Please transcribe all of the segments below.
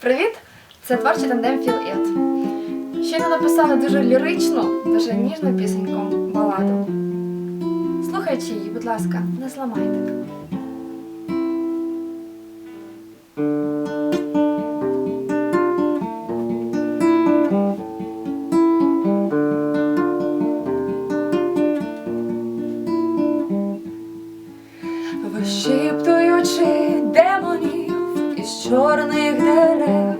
Привіт! Це творчий тандем Feel It. Щойно написали дуже ліричну, дуже ніжну пісеньку, баладу. Слухаючи її, будь ласка, не зламайте. Вишіптуючи демонів із чорних дерев,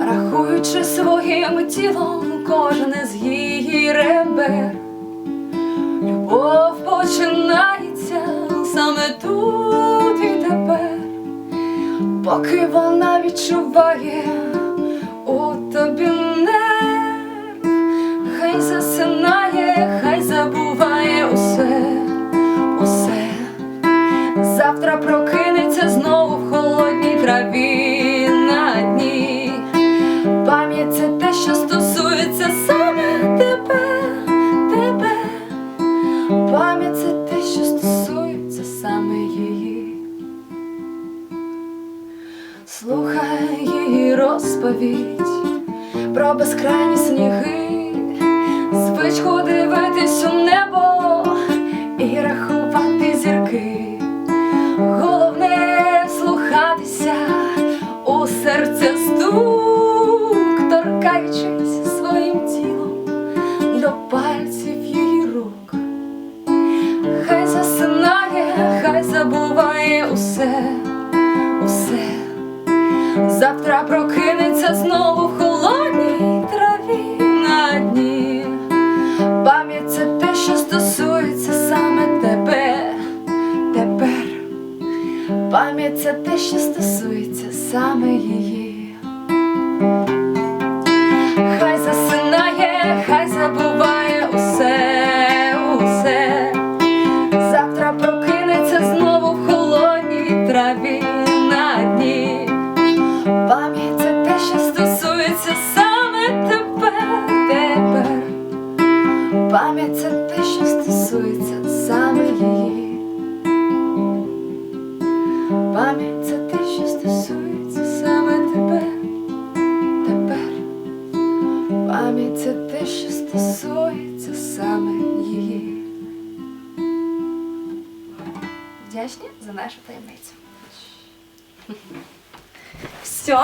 рахуючи своїм тілом кожен з її ребер, любов починається саме тут і тепер, поки вона відчуває у тобі нерв, хай засинає, хай забуває усе, усе. Завтра прокинеться Пам'ять це те, що стосується саме тебе, тебе. Пам'ять це те, що стосується саме її. Слухай її розповідь про безкрайні сніги, звичку дивитись у торкаючись своїм тілом до пальців її рук. Хай засинає, хай забуває усе, усе. Завтра прокинеться знову в холодній траві на дні. Пам'ять це те, що стосується саме тебе тепер. Пам'ять це те, що стосується саме її. Прокинеться знову в холодній траві на дні. Пам'ять це те, що стосується саме тебе, тепер. Пам'ять це те, що стосується саме її. Пам'ять це те, що стосується саме тебе, тепер. Пам'ять це те, що стосується саме її. Вдячні за нашу таємницю. Все.